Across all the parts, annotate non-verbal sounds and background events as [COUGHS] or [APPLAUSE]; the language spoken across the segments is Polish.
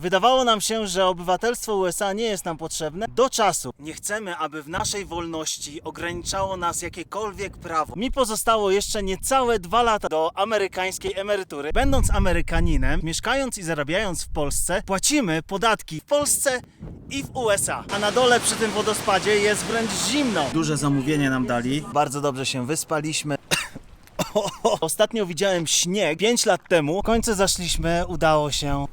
Wydawało nam się, że obywatelstwo USA nie jest nam potrzebne do czasu. Nie chcemy, aby w naszej wolności ograniczało nas jakiekolwiek prawo. Mi pozostało jeszcze niecałe dwa lata do amerykańskiej emerytury. Będąc Amerykaninem, mieszkając i zarabiając w Polsce, płacimy podatki w Polsce i w USA. A na dole przy tym wodospadzie jest wręcz zimno. Duże zamówienie nam dali. Bardzo dobrze się wyspaliśmy. [COUGHS] Ostatnio widziałem śnieg 5 lat temu. W końcu zaszliśmy, udało się.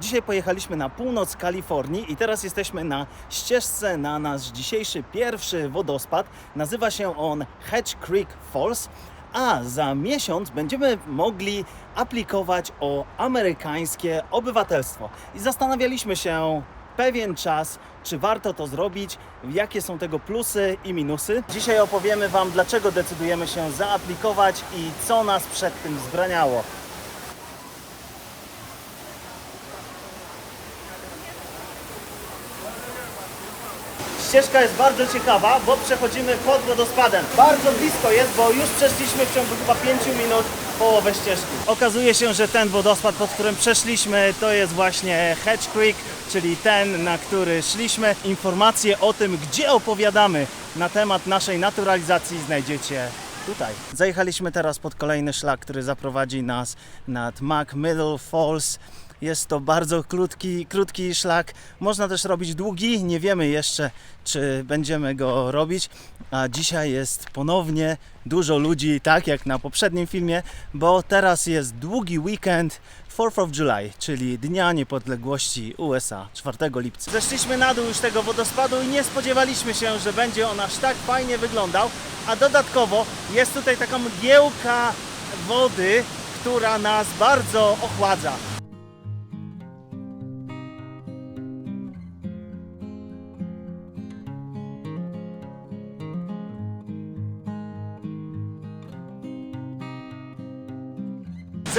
Dzisiaj pojechaliśmy na północ Kalifornii i teraz jesteśmy na ścieżce na nasz dzisiejszy pierwszy wodospad. Nazywa się on Hedge Creek Falls, a za miesiąc będziemy mogli aplikować o amerykańskie obywatelstwo. I zastanawialiśmy się pewien czas, czy warto to zrobić, jakie są tego plusy i minusy. Dzisiaj opowiemy Wam, dlaczego decydujemy się zaaplikować i co nas przed tym wzbraniało. Ścieżka jest bardzo ciekawa, bo przechodzimy pod wodospadem. Bardzo blisko jest, bo już przeszliśmy w ciągu chyba 5 minut połowę ścieżki. Okazuje się, że ten wodospad, pod którym przeszliśmy, to jest właśnie Hedge Creek, czyli ten, na który szliśmy. Informacje o tym, gdzie opowiadamy na temat naszej naturalizacji znajdziecie tutaj. Zajechaliśmy teraz pod kolejny szlak, który zaprowadzi nas nad Mac Middle Falls. Jest to bardzo krótki, krótki szlak. Można też robić długi. Nie wiemy jeszcze, czy będziemy go robić. A dzisiaj jest ponownie dużo ludzi, tak jak na poprzednim filmie, bo teraz jest długi weekend 4th of July, czyli Dnia Niepodległości USA, 4 lipca. Zeszliśmy na dół już tego wodospadu i nie spodziewaliśmy się, że będzie on aż tak fajnie wyglądał, a dodatkowo jest tutaj taka mgiełka wody, która nas bardzo ochładza.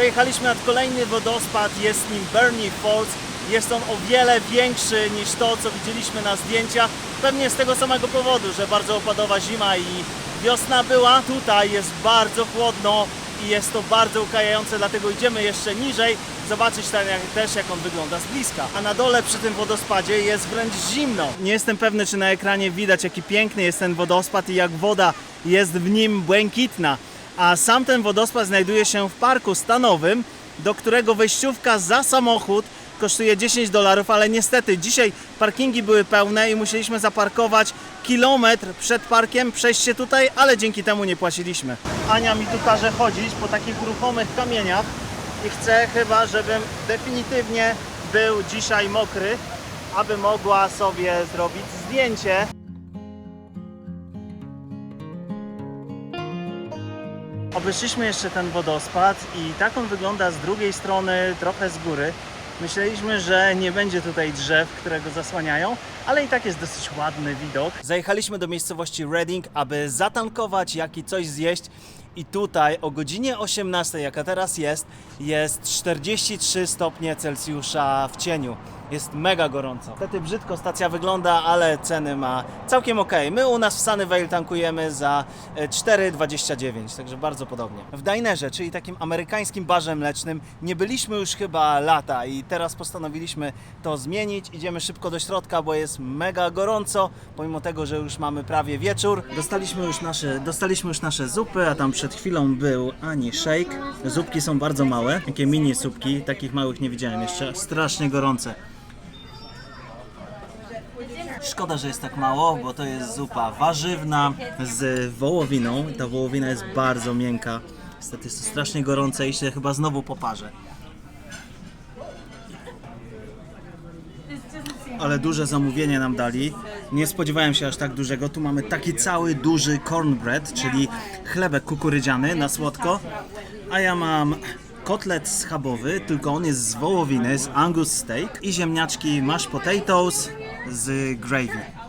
Zajechaliśmy nad kolejny wodospad, jest nim Bernie Falls. Jest on o wiele większy niż to, co widzieliśmy na zdjęciach. Pewnie z tego samego powodu, że bardzo opadowa zima i wiosna była. Tutaj jest bardzo chłodno i jest to bardzo ukajające, dlatego idziemy jeszcze niżej, zobaczyć ten, jak, też jak on wygląda z bliska. A na dole przy tym wodospadzie jest wręcz zimno. Nie jestem pewny, czy na ekranie widać, jaki piękny jest ten wodospad i jak woda jest w nim błękitna a sam ten wodospad znajduje się w parku stanowym, do którego wejściówka za samochód kosztuje 10 dolarów, ale niestety dzisiaj parkingi były pełne i musieliśmy zaparkować kilometr przed parkiem, przejść się tutaj, ale dzięki temu nie płaciliśmy. Ania mi tu każe chodzić po takich ruchomych kamieniach i chce chyba, żebym definitywnie był dzisiaj mokry, aby mogła sobie zrobić zdjęcie. Obeszliśmy jeszcze ten wodospad i tak on wygląda z drugiej strony, trochę z góry. Myśleliśmy, że nie będzie tutaj drzew, które go zasłaniają, ale i tak jest dosyć ładny widok. Zajechaliśmy do miejscowości Reading, aby zatankować, jak i coś zjeść. I tutaj o godzinie 18, jaka teraz jest, jest 43 stopnie Celsjusza w cieniu. Jest mega gorąco. Niestety brzydko stacja wygląda, ale ceny ma całkiem ok. My u nas w Sunnyvale tankujemy za e, 4,29, także bardzo podobnie. W Dinerze, czyli takim amerykańskim barze mlecznym, nie byliśmy już chyba lata i teraz postanowiliśmy to zmienić. Idziemy szybko do środka, bo jest mega gorąco, pomimo tego, że już mamy prawie wieczór. Dostaliśmy już nasze, dostaliśmy już nasze zupy, a tam przed chwilą był Ani shake. Zupki są bardzo małe, takie mini zupki, takich małych nie widziałem jeszcze, strasznie gorące. Szkoda, że jest tak mało, bo to jest zupa warzywna z wołowiną. Ta wołowina jest bardzo miękka. Niestety jest to strasznie gorące i się chyba znowu poparzę. Ale duże zamówienie nam dali. Nie spodziewałem się aż tak dużego. Tu mamy taki cały duży cornbread, czyli chlebek kukurydziany na słodko. A ja mam kotlet schabowy, tylko on jest z wołowiny, z angus steak i ziemniaczki mashed potatoes z gravy.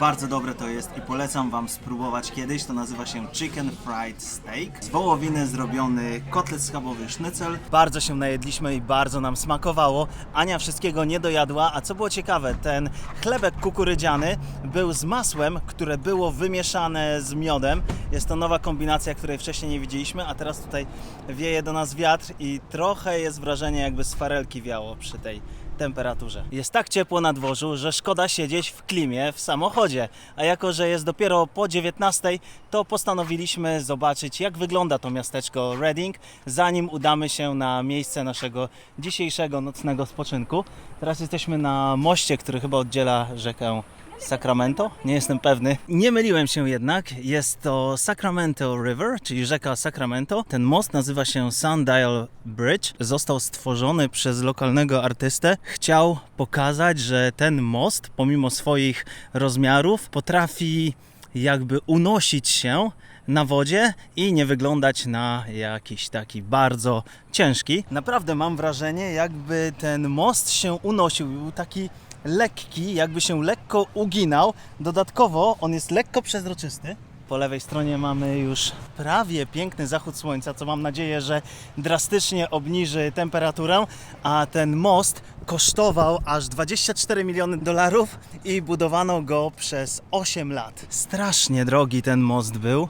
Bardzo dobre to jest i polecam Wam spróbować kiedyś. To nazywa się Chicken Fried Steak. Z wołowiny zrobiony kotlet schabowy sznycel. Bardzo się najedliśmy i bardzo nam smakowało. Ania wszystkiego nie dojadła, a co było ciekawe, ten chlebek kukurydziany był z masłem, które było wymieszane z miodem. Jest to nowa kombinacja, której wcześniej nie widzieliśmy, a teraz tutaj wieje do nas wiatr i trochę jest wrażenie jakby z farelki wiało przy tej temperaturze. Jest tak ciepło na dworzu, że szkoda siedzieć w klimie w samochodzie. A jako, że jest dopiero po 19, to postanowiliśmy zobaczyć, jak wygląda to miasteczko Reading, zanim udamy się na miejsce naszego dzisiejszego nocnego spoczynku. Teraz jesteśmy na moście, który chyba oddziela rzekę Sacramento? Nie jestem pewny. Nie myliłem się jednak. Jest to Sacramento River, czyli rzeka Sacramento. Ten most nazywa się Sundial Bridge. Został stworzony przez lokalnego artystę. Chciał pokazać, że ten most, pomimo swoich rozmiarów, potrafi jakby unosić się na wodzie i nie wyglądać na jakiś taki bardzo ciężki. Naprawdę mam wrażenie, jakby ten most się unosił. Był taki lekki, jakby się lekko uginał. Dodatkowo on jest lekko przezroczysty. Po lewej stronie mamy już prawie piękny zachód słońca, co mam nadzieję, że drastycznie obniży temperaturę, a ten most kosztował aż 24 miliony dolarów i budowano go przez 8 lat. Strasznie drogi ten most był.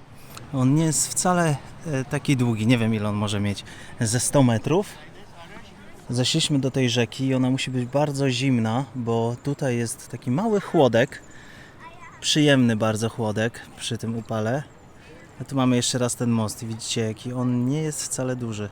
On nie jest wcale e, taki długi, nie wiem ile on może mieć, ze 100 metrów. Zeszliśmy do tej rzeki i ona musi być bardzo zimna, bo tutaj jest taki mały chłodek, przyjemny bardzo chłodek przy tym upale. A tu mamy jeszcze raz ten most i widzicie jaki on nie jest wcale duży.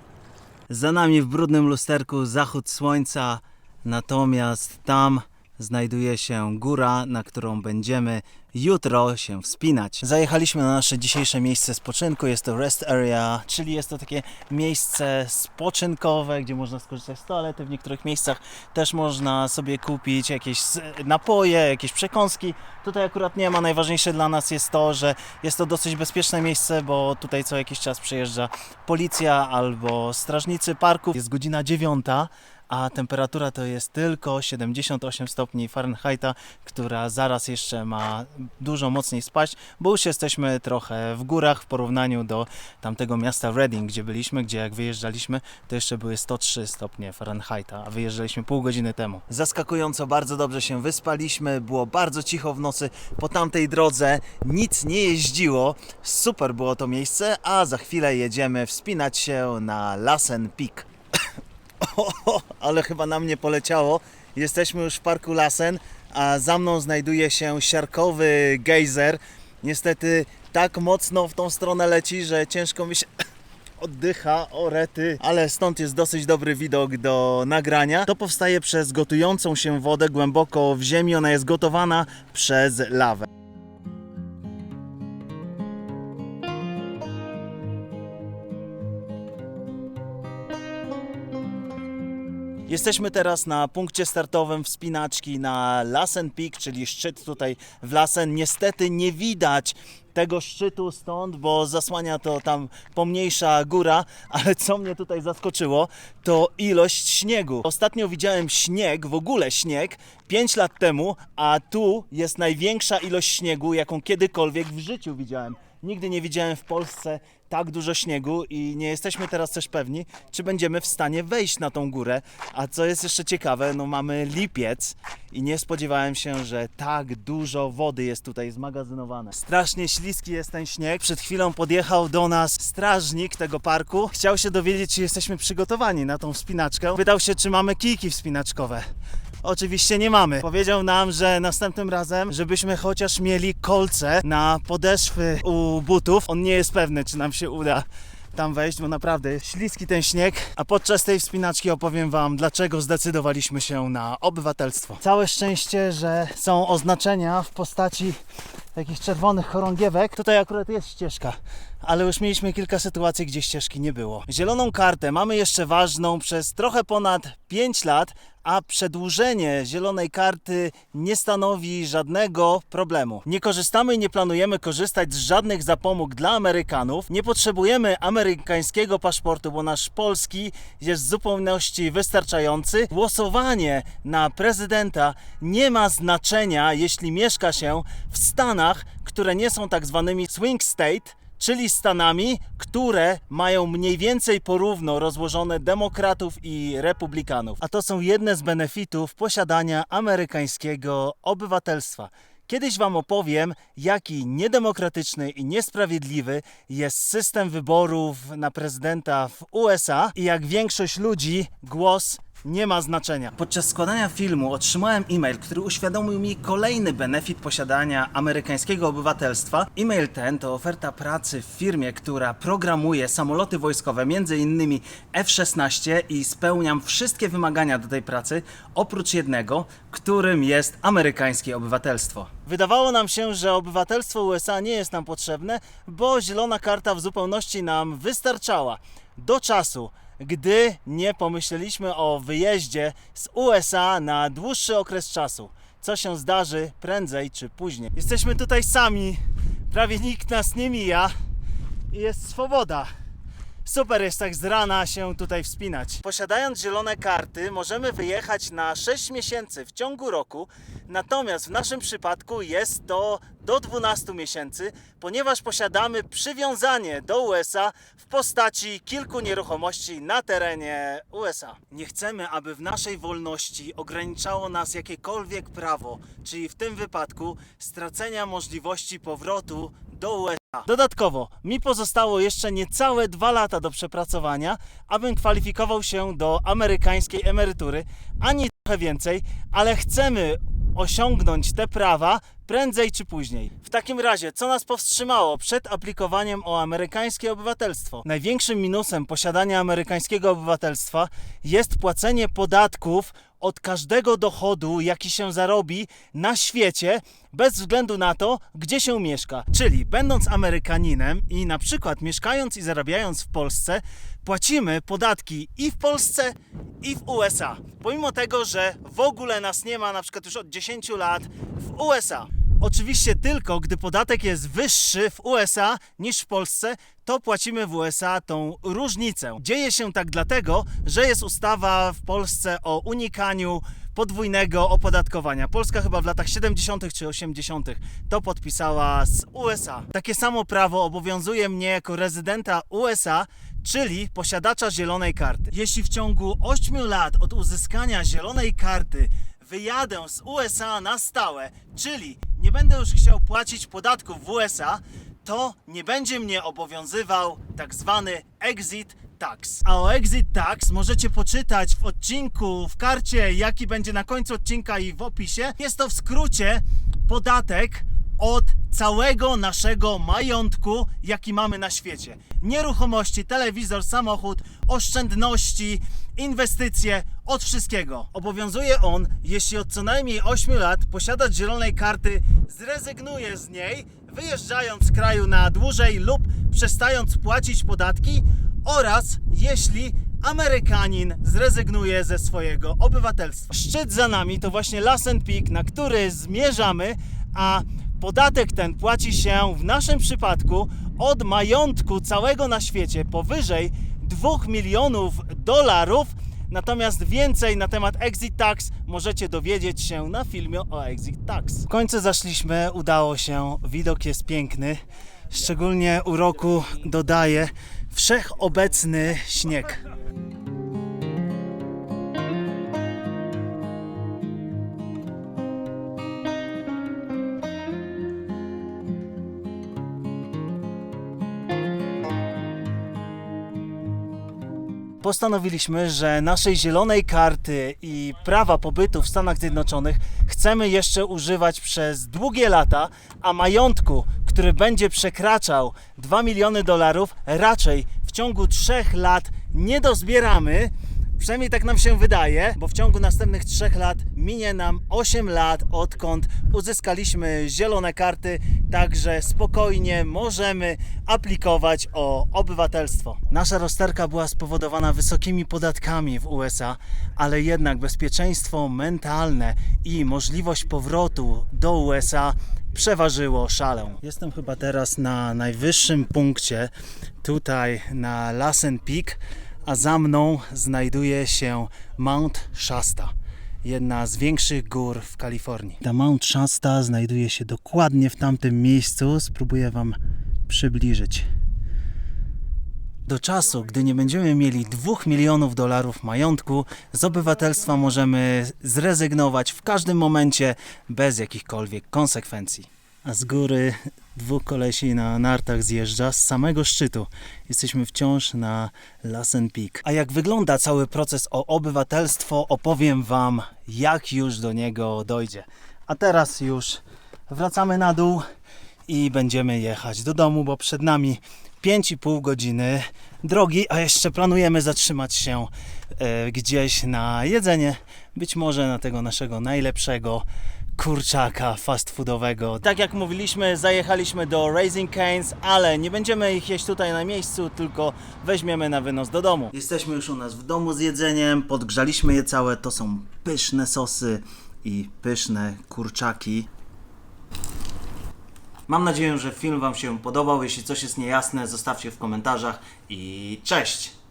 Za nami w brudnym lusterku zachód słońca, natomiast tam znajduje się góra, na którą będziemy jutro się wspinać. Zajechaliśmy na nasze dzisiejsze miejsce spoczynku. Jest to rest area, czyli jest to takie miejsce spoczynkowe, gdzie można skorzystać z toalety. W niektórych miejscach też można sobie kupić jakieś napoje, jakieś przekąski. Tutaj akurat nie ma. Najważniejsze dla nas jest to, że jest to dosyć bezpieczne miejsce, bo tutaj co jakiś czas przyjeżdża policja albo strażnicy parku. Jest godzina dziewiąta a temperatura to jest tylko 78 stopni Fahrenheita, która zaraz jeszcze ma dużo mocniej spaść, bo już jesteśmy trochę w górach w porównaniu do tamtego miasta Reading, gdzie byliśmy, gdzie jak wyjeżdżaliśmy, to jeszcze były 103 stopnie Fahrenheita, a wyjeżdżaliśmy pół godziny temu. Zaskakująco bardzo dobrze się wyspaliśmy, było bardzo cicho w nocy po tamtej drodze, nic nie jeździło, super było to miejsce, a za chwilę jedziemy wspinać się na Lassen Peak. [LAUGHS] Ale chyba na mnie poleciało. Jesteśmy już w parku Lasen, a za mną znajduje się siarkowy gejzer. Niestety tak mocno w tą stronę leci, że ciężko mi się [COUGHS] oddycha, o rety, ale stąd jest dosyć dobry widok do nagrania. To powstaje przez gotującą się wodę głęboko w ziemi. Ona jest gotowana przez lawę. Jesteśmy teraz na punkcie startowym wspinaczki na Lassen Peak, czyli szczyt tutaj w Lassen. Niestety nie widać tego szczytu stąd, bo zasłania to tam pomniejsza góra, ale co mnie tutaj zaskoczyło, to ilość śniegu. Ostatnio widziałem śnieg, w ogóle śnieg, 5 lat temu, a tu jest największa ilość śniegu, jaką kiedykolwiek w życiu widziałem. Nigdy nie widziałem w Polsce tak dużo śniegu i nie jesteśmy teraz też pewni, czy będziemy w stanie wejść na tą górę. A co jest jeszcze ciekawe, no mamy lipiec i nie spodziewałem się, że tak dużo wody jest tutaj zmagazynowane. Strasznie śliski jest ten śnieg. Przed chwilą podjechał do nas strażnik tego parku. Chciał się dowiedzieć, czy jesteśmy przygotowani na tą wspinaczkę. Pytał się, czy mamy kijki wspinaczkowe. Oczywiście nie mamy. Powiedział nam, że następnym razem, żebyśmy chociaż mieli kolce na podeszwy u butów. On nie jest pewny, czy nam się uda tam wejść, bo naprawdę śliski ten śnieg. A podczas tej wspinaczki opowiem Wam, dlaczego zdecydowaliśmy się na obywatelstwo. Całe szczęście, że są oznaczenia w postaci takich czerwonych chorągiewek. Tutaj akurat jest ścieżka, ale już mieliśmy kilka sytuacji, gdzie ścieżki nie było. Zieloną kartę mamy jeszcze ważną przez trochę ponad 5 lat, a przedłużenie zielonej karty nie stanowi żadnego problemu. Nie korzystamy i nie planujemy korzystać z żadnych zapomóg dla Amerykanów. Nie potrzebujemy amerykańskiego paszportu, bo nasz polski jest w zupełności wystarczający. Głosowanie na prezydenta nie ma znaczenia, jeśli mieszka się w Stanach, które nie są tak zwanymi swing state czyli Stanami, które mają mniej więcej porówno rozłożone demokratów i republikanów. A to są jedne z benefitów posiadania amerykańskiego obywatelstwa. Kiedyś Wam opowiem, jaki niedemokratyczny i niesprawiedliwy jest system wyborów na prezydenta w USA i jak większość ludzi głos nie ma znaczenia. Podczas składania filmu otrzymałem e-mail, który uświadomił mi kolejny benefit posiadania amerykańskiego obywatelstwa. E-mail ten to oferta pracy w firmie, która programuje samoloty wojskowe, m.in. F-16 i spełniam wszystkie wymagania do tej pracy, oprócz jednego, którym jest amerykańskie obywatelstwo. Wydawało nam się, że obywatelstwo USA nie jest nam potrzebne, bo zielona karta w zupełności nam wystarczała. Do czasu, gdy nie pomyśleliśmy o wyjeździe z USA na dłuższy okres czasu. Co się zdarzy prędzej czy później. Jesteśmy tutaj sami, prawie nikt nas nie mija i jest swoboda. Super jest tak z rana się tutaj wspinać. Posiadając zielone karty, możemy wyjechać na 6 miesięcy w ciągu roku, natomiast w naszym przypadku jest to do 12 miesięcy, ponieważ posiadamy przywiązanie do USA w postaci kilku nieruchomości na terenie USA. Nie chcemy, aby w naszej wolności ograniczało nas jakiekolwiek prawo, czyli w tym wypadku stracenia możliwości powrotu do USA. Dodatkowo, mi pozostało jeszcze niecałe dwa lata do przepracowania, abym kwalifikował się do amerykańskiej emerytury, ani trochę więcej, ale chcemy osiągnąć te prawa prędzej czy później. W takim razie, co nas powstrzymało przed aplikowaniem o amerykańskie obywatelstwo? Największym minusem posiadania amerykańskiego obywatelstwa jest płacenie podatków od każdego dochodu, jaki się zarobi na świecie, bez względu na to, gdzie się mieszka. Czyli będąc Amerykaninem i na przykład mieszkając i zarabiając w Polsce, płacimy podatki i w Polsce, i w USA. Pomimo tego, że w ogóle nas nie ma na przykład już od 10 lat w USA. Oczywiście tylko gdy podatek jest wyższy w USA niż w Polsce, to płacimy w USA tą różnicę. Dzieje się tak dlatego, że jest ustawa w Polsce o unikaniu podwójnego opodatkowania. Polska chyba w latach 70. czy 80. to podpisała z USA. Takie samo prawo obowiązuje mnie jako rezydenta USA, czyli posiadacza zielonej karty. Jeśli w ciągu 8 lat od uzyskania zielonej karty wyjadę z USA na stałe, czyli nie będę już chciał płacić podatków w USA, to nie będzie mnie obowiązywał tak zwany exit tax. A o exit tax możecie poczytać w odcinku, w karcie, jaki będzie na końcu odcinka i w opisie. Jest to w skrócie podatek od całego naszego majątku, jaki mamy na świecie. Nieruchomości, telewizor, samochód, oszczędności, inwestycje, od wszystkiego. Obowiązuje on, jeśli od co najmniej 8 lat posiadacz zielonej karty zrezygnuje z niej, wyjeżdżając z kraju na dłużej lub przestając płacić podatki oraz jeśli Amerykanin zrezygnuje ze swojego obywatelstwa. Szczyt za nami to właśnie Lassen Peak, na który zmierzamy, a podatek ten płaci się w naszym przypadku od majątku całego na świecie powyżej 2 milionów dolarów. Natomiast więcej na temat Exit Tax możecie dowiedzieć się na filmie o Exit Tax. W końcu zaszliśmy, udało się, widok jest piękny. Szczególnie uroku dodaje wszechobecny śnieg. Postanowiliśmy, że naszej zielonej karty i prawa pobytu w Stanach Zjednoczonych chcemy jeszcze używać przez długie lata, a majątku, który będzie przekraczał 2 miliony dolarów, raczej w ciągu 3 lat nie dozbieramy. Przynajmniej tak nam się wydaje, bo w ciągu następnych trzech lat minie nam 8 lat, odkąd uzyskaliśmy zielone karty, także spokojnie możemy aplikować o obywatelstwo. Nasza rozterka była spowodowana wysokimi podatkami w USA, ale jednak bezpieczeństwo mentalne i możliwość powrotu do USA przeważyło szalę. Jestem chyba teraz na najwyższym punkcie, tutaj na Lassen Peak, a za mną znajduje się Mount Shasta, jedna z większych gór w Kalifornii. Ta Mount Shasta znajduje się dokładnie w tamtym miejscu. Spróbuję Wam przybliżyć. Do czasu, gdy nie będziemy mieli 2 milionów dolarów majątku, z obywatelstwa możemy zrezygnować w każdym momencie bez jakichkolwiek konsekwencji. A z góry dwóch kolesi na nartach zjeżdża z samego szczytu. Jesteśmy wciąż na Lassen Peak. A jak wygląda cały proces o obywatelstwo, opowiem Wam, jak już do niego dojdzie. A teraz już wracamy na dół i będziemy jechać do domu, bo przed nami 5,5 godziny drogi, a jeszcze planujemy zatrzymać się e, gdzieś na jedzenie, być może na tego naszego najlepszego kurczaka fast foodowego. Tak jak mówiliśmy, zajechaliśmy do Raising Canes, ale nie będziemy ich jeść tutaj na miejscu, tylko weźmiemy na wynos do domu. Jesteśmy już u nas w domu z jedzeniem, podgrzaliśmy je całe, to są pyszne sosy i pyszne kurczaki. Mam nadzieję, że film Wam się podobał. Jeśli coś jest niejasne, zostawcie w komentarzach i cześć!